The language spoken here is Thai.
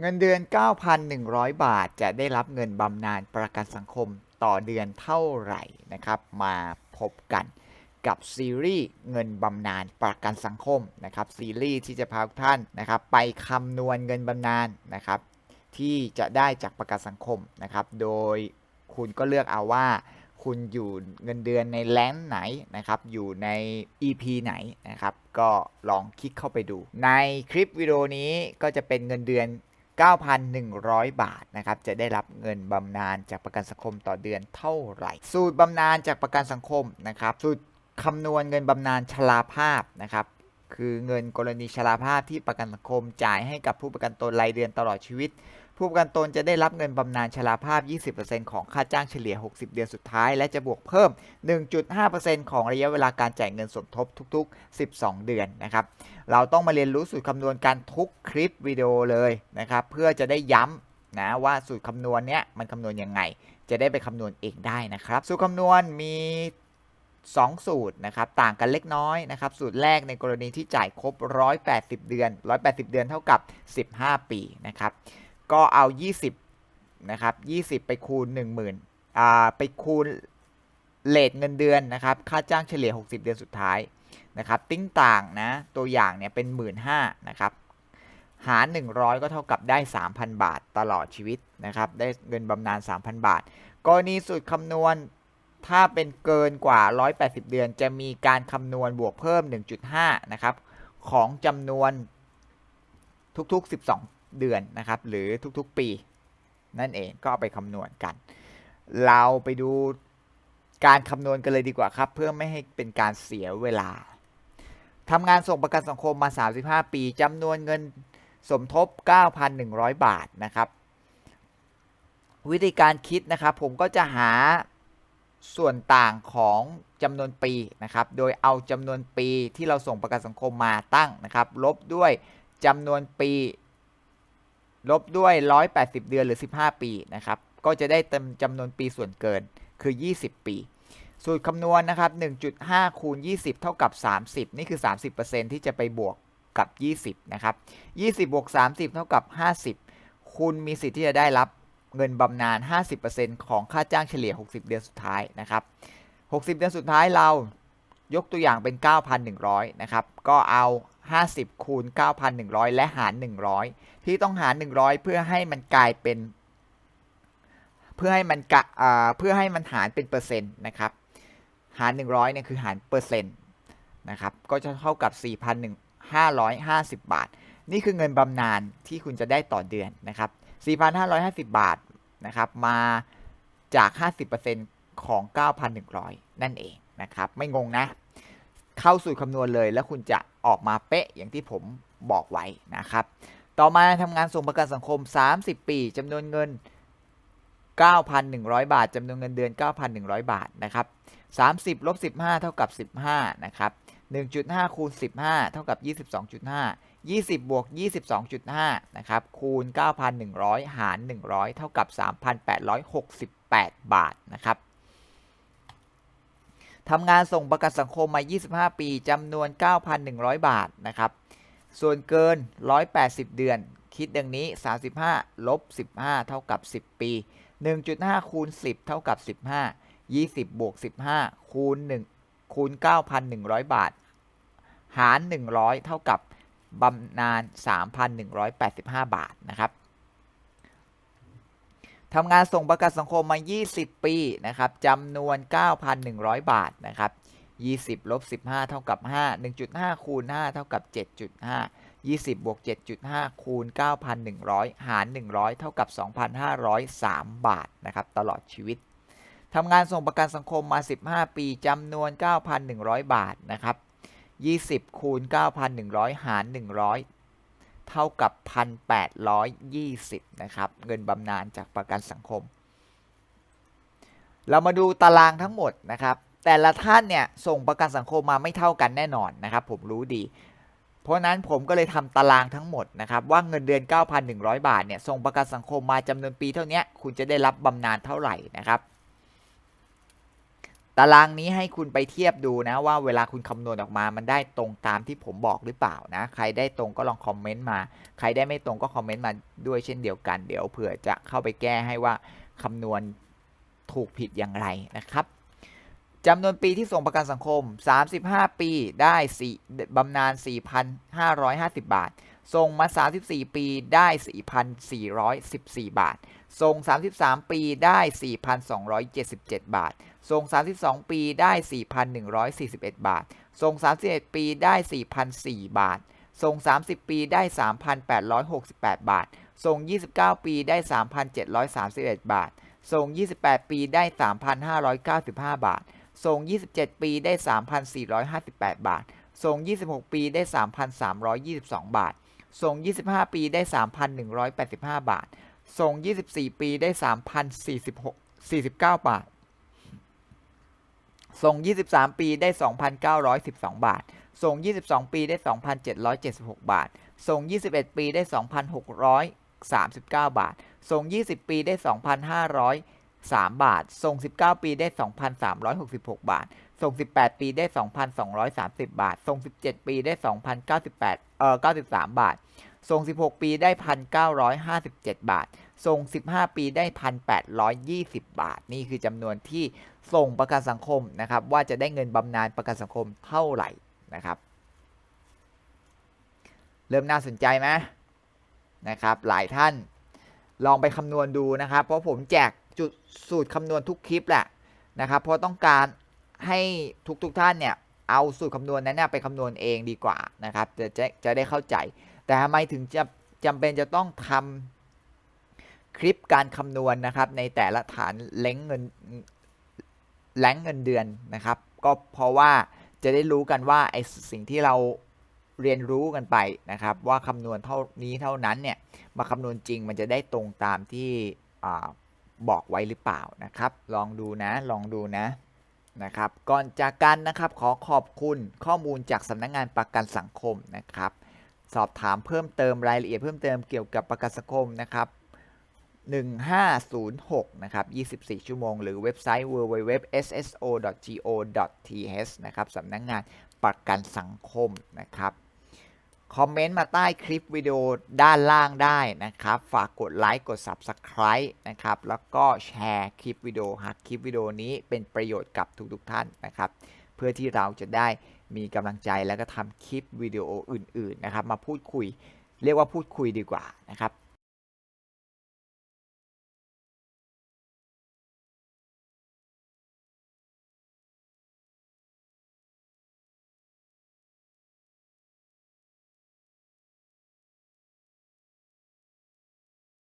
เงินเดือน 9,100 บาท จะได้รับเงินบำนาญประกันสังคมต่อเดือนเท่าไหร่นะครับ มาพบกันกับซีรีส์เงินบำนาญประกันสังคมนะครับซีรีส์ที่จะพาทุกท่านนะครับ ไปคำนวณเงินบำนาญนะครับ ที่จะได้จากประกันสังคมนะครับ โดยคุณก็เลือกเอาว่า คุณอยู่เงินเดือนในแลนด์ไหนนะครับ อยู่ใน EP ไหนนะครับ ก็ลองคลิกเข้าไปดู ในคลิปวิดีโอนี้ก็จะเป็นเงินเดือน 9,100 บาทนะครับจะได้รับเงินบำนาญจากประกันสังคมต่อเดือนเท่าไหร่ สูตรบำนาญจากประกันสังคมนะครับสูตรคำนวณเงินบำนาญชราภาพนะครับ คือเงินกรณีชราภาพที่ประกันสังคมจ่ายให้กับผู้ประกันตนรายเดือนตลอดชีวิต ผู้ประกันตนจะได้รับเงินบำนาญชราภาพ 20%ของค่าจ้างเฉลี่ย 60 เดือนสุดท้าย และจะบวกเพิ่ม 1.5%ของระยะเวลาการจ่ายเงินสมทบทุก ๆ 12 เดือนนะครับ เราต้องมาเรียนรู้สูตรคำนวณการทุกคลิปวิดีโอเลยนะครับ เพื่อจะได้ย้ำนะว่าสูตรคำนวณเนี้ยมันคำนวณยังไง จะได้ไปคำนวณเองได้นะครับ สูตรคำนวณมี 2 สูตรนะครับต่างกันเล็กน้อยนะครับสูตรแรกในกรณีที่จ่ายครบ 180 เดือน 180 เดือนเท่ากับ 15 ปีนะครับก็เอา 20นะครับ20 ไปคูณ 10,000อ่าไปคูณเลทเงินเดือนนะครับค่าจ้างเฉลี่ย 60 เดือนสุดท้ายนะครับติ้งต่างนะตัวอย่างเนี่ยเป็น 15,000นะครับหาร 100 ก็เท่ากับได้ 3,000 บาทตลอดชีวิตนะครับได้เงินบำนาญ 3,000 บาท กรณีสูตรคำนวณ ถ้าเป็นเกินกว่า 180 เดือน จะมีการคำนวณบวกเพิ่ม 1.5 นะครับ ของจำนวนทุกๆ 12 เดือนนะครับ หรือทุกๆ ปี นั่นเองก็เอาไปคำนวณกัน เราไปดูการคำนวณกันเลยดีกว่าครับ เพื่อไม่ให้เป็นการเสียเวลาทำงานส่งประกันสังคมมา 35 ปีจำนวนเงินสมทบ 9,100 บาทนะครับ วิธีการคิดนะครับ ผมก็จะหา ส่วนต่างของจำนวนปีนะครับ โดยเอาจำนวนปีที่เราส่งประกันสังคมมาตั้งนะครับ ลบด้วยจำนวนปี ลบด้วย 180 เดือนหรือ 15 ปีนะครับ ก็จะได้จำนวนปีส่วนเกินคือ 20 ปี สูตรคำนวณนะครับ 1.5 คูณ 20 เท่ากับ 30 นี่คือ 30%ที่จะไปบวกกับ 20 นะครับ 20 บวก 30 เท่ากับ 50 คุณมีสิทธิ์ที่จะได้รับ เงินบำนาญ 50%ของค่าจ้างเฉลี่ย 60 เดือนสุดท้ายนะครับ 60 เดือนสุดท้ายเรายกตัวอย่างเป็น 9,100 นะครับ ก็เอา 50 คูณ 9,100 และหาร 100 ที่ต้องหาร 100 เพื่อให้มันกลายเป็น เพื่อให้มันกะเพื่อให้มันหารเป็นเปอร์เซ็นต์นะครับ หาร 100เนี่ยคือหารเปอร์เซ็นต์นะครับ ก็จะเท่ากับ 4,550 บาท นี่คือเงินบำนาญที่คุณจะได้ต่อเดือนนะครับ 4,550 บาทนะครับ มาจาก 50%ของ 9,100 นั่นเองนะครับ ไม่งงนะ เข้าสู่คำนวณเลยแล้วคุณจะออกมาเป๊ะอย่างที่ผมบอกไว้นะครับ ต่อมาทำงานส่งประกันสังคม 30 ปีจำนวนเงิน 9,100 บาทจำนวนเงินเดือน 9,100 บาทนะครับ 30ลบ15 เท่ากับ 15 นะครับ1.5คูณ15 เท่ากับ 22.5 20 บวก 22.5 นะครับ คูณ 9,100 หาร 100 เท่ากับ 3,868 บาทนะครับทำงานส่งประกันสังคมมา 25 ปีจำนวน 9,100 บาทนะครับ ส่วนเกิน 180 เดือน คิดดังนี้ 35 ลบ 15 เท่ากับ 10 ปี 1.5 คูณ 10 เท่ากับ 15 20 บวก 15 คูณ 1 คูณ 9,100 บาท หาร 100 เท่ากับ บำนาญ 3,185 บาทนะครับทำงานส่งประกันสังคมมา 20 ปีนะครับจำนวน 9,100 บาทนะครับ20ลบ15 เท่ากับ 5 1.5 คูณ 5 เท่ากับ 7.5 20 บวก 7.5 คูณ 9,100 หาร 100 เท่ากับ 2,503 บาท นะครับ ตลอดชีวิต ทำงานส่งประกันสังคมมา 15 ปี จำนวน 9,100 บาท นะครับ 20 คูณ 9,100 หาร 100 เท่ากับ 1,820 นะครับ เงินบำนาญจากประกันสังคม เรามาดูตารางทั้งหมดนะครับ แต่ละท่านเนี่ยส่งประกันสังคมมาไม่เท่ากันแน่นอนนะครับ ผมรู้ดี เพราะนั้นผมก็เลยทำตารางทั้งหมดนะครับ ว่าเงินเดือน 9,100 บาทเนี่ยส่งประกันสังคมมาจำนวนปีเท่านี้คุณจะได้รับบำนาญเท่าไหร่นะครับ ตารางนี้ให้คุณไปเทียบดูนะว่าเวลาคุณคำนวณออกมามันได้ตรงตามที่ผมบอกหรือเปล่านะ ใครได้ตรงก็ลองคอมเมนต์มา ใครได้ไม่ตรงก็คอมเมนต์มาด้วยเช่นเดียวกัน เดี๋ยวเผื่อจะเข้าไปแก้ให้ว่าคำนวณถูกผิดอย่างไรนะครับจำนวนปีที่ส่งประกันสังคม 35 ปีได้4บำนาญ 4,550 บาท ส่งมา 34 ปีได้ 4,414 บาท ส่ง 33 ปีได้ 4,277 บาท ส่ง 32 ปีได้ 4,141 บาท ส่ง 31 ปีได้ 4,004 บาท ส่ง 30 ปีได้ 3,868 บาท ส่ง 29 ปีได้ 3,731 บาท ส่ง 28 ปีได้ 3,595 บาท ส่ง 27 ปีได้ 3,458 บาทส่ง 26 ปี ได้ 3,322 บาท ส่ง 25 ปีได้ 3,185 บาท ส่ง 24 ปีได้ 3,046 49 บาท ส่ง 23 ปีได้ 2,912 บาท ส่ง 22 ปีได้ 2,776 บาท ส่ง 21 ปีได้ 2,639 บาท ส่ง 20 ปีได้ 2,503 บาท ส่ง 19 ปีได้ 2,366 บาท ส่ง 18 ปีได้ 2,230 บาท ส่ง 17 ปีได้ 2,098เอ่อ93 บาทส่ง16 ปีได้ 1,957 บาทส่ง15 ปีได้ 1,820 บาท นี่คือจำนวนที่ส่งประกันสังคมนะครับ ว่าจะได้เงินบำนาญประกันสังคมเท่าไหร่นะครับ เริ่มน่าสนใจไหมนะครับ หลายท่านลองไปคำนวณดูนะครับ เพราะผมแจกจุดสูตรคำนวณทุกคลิปแหละนะครับ เพราะต้องการให้ทุกๆทท่านเนี่ย เอาสูตรคำนวณนั้นไปคำนวณเองดีกว่านะครับจะจะจะได้เข้าใจ แต่ทำไมถึงจะจำเป็นจะต้องทำคลิปการคำนวณนะครับ ในแต่ละฐานเล้งเงินแล้งเงินเดือนนะครับ ก็เพราะว่าจะได้รู้กันว่าไอสิ่งที่เราเรียนรู้กันไปนะครับ ว่าคำนวณเท่านี้เท่านั้นเนี่ยมาคำนวณจริงมันจะได้ตรงตามที่อบอกไว้หรือเปล่านะครับ ลองดูนะ ลองดูนะ นะครับ ก่อนจากกันนะครับขอขอบคุณข้อมูลจากสำนักงงานประกันสังคมนะครับ สอบถามเพิ่มเติมรายละเอียดเพิ่มเติมเกี่ยวกับประกันสังคมนะครับ 1506 นะครับ 24 ชั่วโมง หรือเว็บไซต์ www.sso.go.th นะครับสำนักงงานประกันสังคมนะครับ คอมเมนต์มาใต้คลิปวิดีโอด้านล่างได้นะครับ ฝากกดไลค์กด Subscribe นะครับ แล้วก็แชร์คลิปวิดีโอหากคลิปวิดีโอนี้เป็นประโยชน์กับทุกๆท่านนะครับ เพื่อที่เราจะได้มีกำลังใจแล้วก็ทำคลิปวิดีโออื่นๆนะครับ มาพูดคุยเรียกว่าพูดคุยดีกว่านะครับ